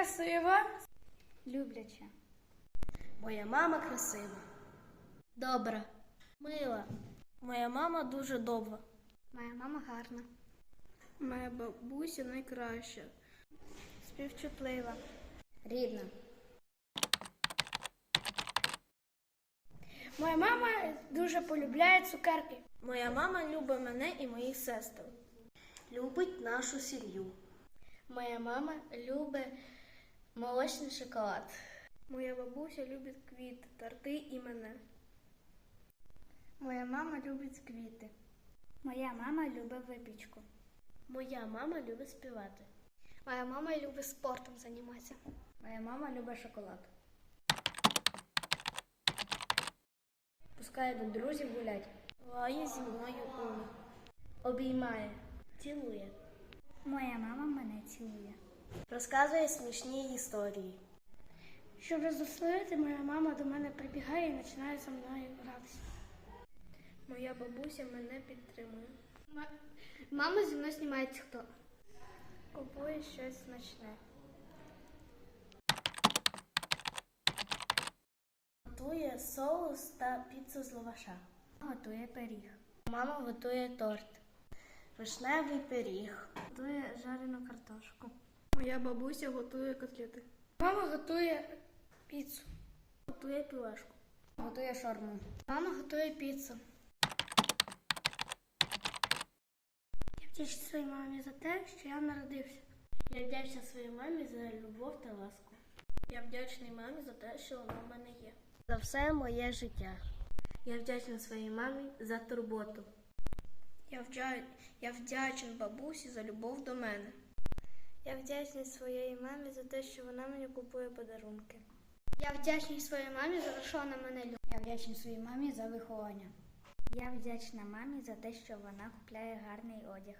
красива, любляча. Моя мама красива. Добра. Мила. Моя мама дуже добра. Моя мама гарна. Моя бабуся найкраща. Співчутлива. Рідна. Моя мама дуже полюбляє цукерки. Моя мама любить мене і моїх сестер. Любить нашу сім'ю. Моя мама любить молочний шоколад. Моя бабуся любить квіти, торти і мене. Моя мама любить квіти. Моя мама любить випічку. Моя мама любить співати. Моя мама любить спортом займатися. Моя мама любить шоколад. Пускає до друзів гулять. Лає зі мною уми. Обіймає, цілує. Моя мама мене цілує. Розказує смішні історії. Щоб розвеселити, моя мама до мене прибігає і починає зі мною гратися. Моя бабуся мене підтримує. Мама зі мною знімає хто. Купує щось смачне. Готує соус та піцу з лаваша. Готує пиріг. Мама готує торт. Вишневий пиріг. Готує жарену картошку. Моя бабуся готує котлети. Мама готує піцу. Готує пюрешку. Готує шорму. Мама готує піцу. Я вдячна своїй мамі за те, що я народився. Я вдячна своїй мамі за любов та ласку. Я вдячний мамі за те, що вона в мене є. За все моє життя. Я вдячна своїй мамі за турботу. Я вдячна бабусі за любов до мене. Я вдячний своїй мамі за те, що вона мені купує подарунки. Я вдячний своїй мамі за те, що вона мене любить. Я вдячний своїй мамі за виховання. Я вдячна мамі за те, що вона купляє гарний одяг.